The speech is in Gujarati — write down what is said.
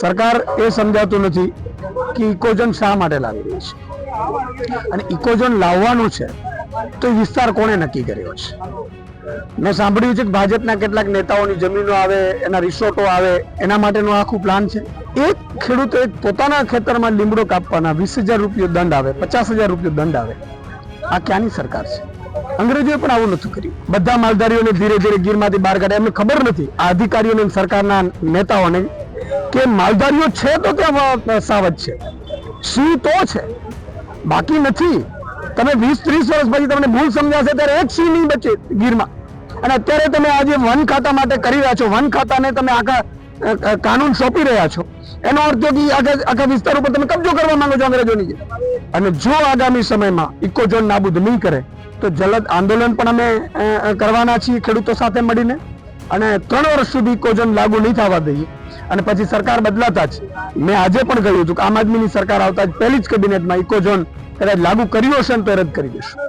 સરકાર એ સમજાતું નથી કે ઇકોઝોન શા માટે લાવી રહી છે. અને ઇકોઝોન લાવવાનું છે તો વિસ્તાર કોણે નક્કી કર્યો છે? મેં સાંભળ્યું છે કે ભાજપના કેટલાક નેતાઓની જમીનો આવે, એના રિસોર્ટો આવે, એના માટેનું આખું પ્લાન છે. એક ખેડૂતો પોતાના ખેતરમાં લીમડો કાપવાના વીસ હજાર રૂપિયો દંડ આવે, પચાસ હજાર રૂપિયો દંડ આવે. આ ક્યાંની સરકાર છે? અંગ્રેજોએ પણ આવું નથી કર્યું. બધા માલધારીઓને ધીરે ધીરે ગીરમાંથી બહાર કાઢ્યા એમને ખબર નથી. આ અધિકારીઓને, સરકારના નેતાઓને કે માલધારીઓ છે તો ત્યાં સાવજ છે. સિંહ તો છે. બાકી નથી. તમે વીસ, ત્રીસ વર્ષ પછી તમને ભૂલ સમજાશે ત્યારે એક સિંહ નહીં બચે ગીરમાં. અને અત્યારે તમે આજે વન ખાતા માટે કરી રહ્યા છો. વન ખાતાને તમે આખા કાનૂન સોંપી રહ્યા છો. એનો અર્થ એ કે આખા આખા વિસ્તાર ઉપર તમે કબજો કરવા માંગો છો અંગ્રેજોની અને જો આગામી સમયમાં ઇકોઝોન નાબૂદ નહીં કરે, તો જલદ આંદોલન પણ અમે કરવાના છીએ ખેડૂતો સાથે મળીને. અને ત્રણ વર્ષ સુધી કોજન લાગુ નહીં થવા દઈએ. અને પછી સરકાર બદલાતા જ. મેં આજે પણ કહ્યું હતું કે આમ આદમીની સરકાર આવતા જ પહેલી જ કેબિનેટમાં ઇકોઝોન કદાચ લાગુ કર્યો હશે ને તો રદ કરી દેશું.